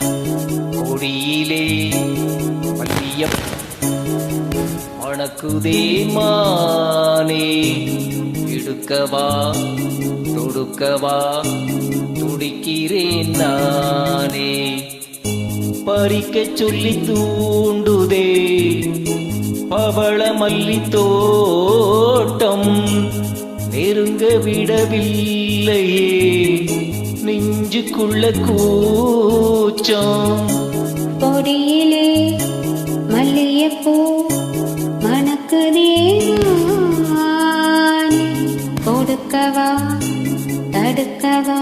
கொடியிலே மல்லியம் மணக்குதே மானே. எடுக்கவா தொடுக்கவா துடிக்கிறேன் நானே. பறிக்க சொல்லி தூண்டுதே பவள மல்லி தோட்டம் நெருங்க விடவில்லையே. நெஞ்சுக்குள்ள கூ பூச்சோம் கொடியிலே மல்லியப்பூ மணக்குதே நானே. கொடுக்கவா? தடுக்கவா?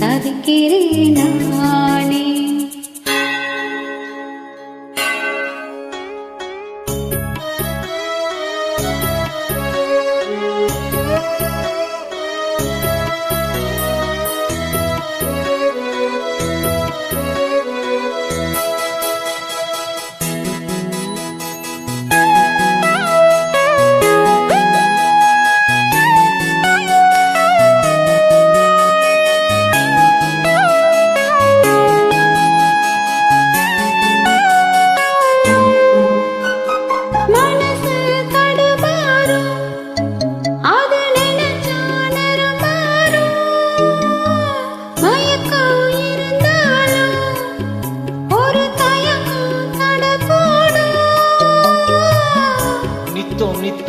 தவிக்கிறேன் நானே.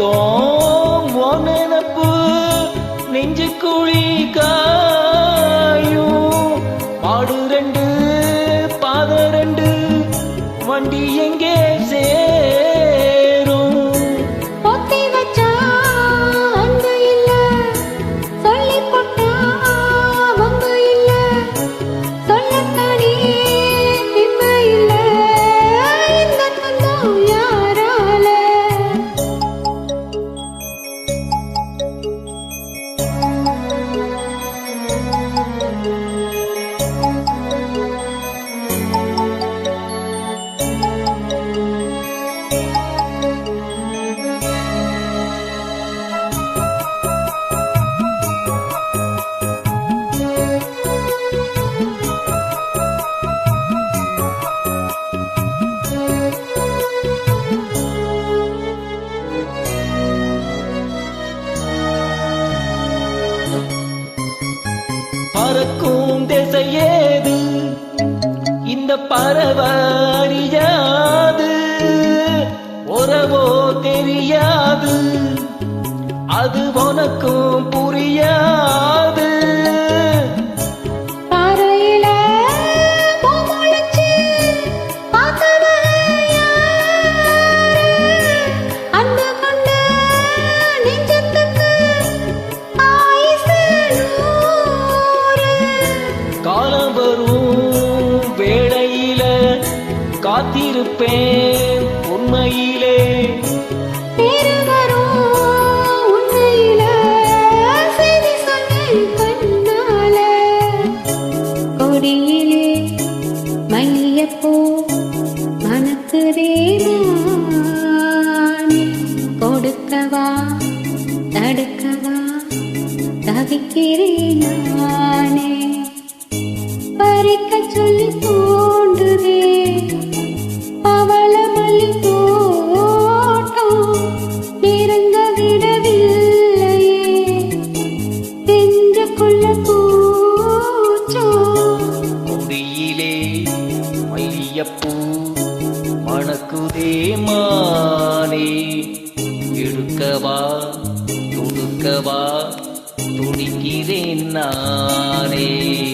தோம் நித்தம் உன் நெஞ்சு குழி கா பறக்கும் ஏது இந்த பரவறியாது உறவோ தெரியாது. அது உனக்கும் புரியாது. இருப்பேன் உண்மையிலே. கொடியிலே மல்லிகைப்பூ மணக்குதே நானே. கொடுக்கவா தடுக்கவா தவிக்கிறேன் நானே. பறிக்க சொல்லி போ மையப்பூ மணக்குதே மானே. எடுக்கவா துடுக்கவா துடிக்கிறேன் நானே.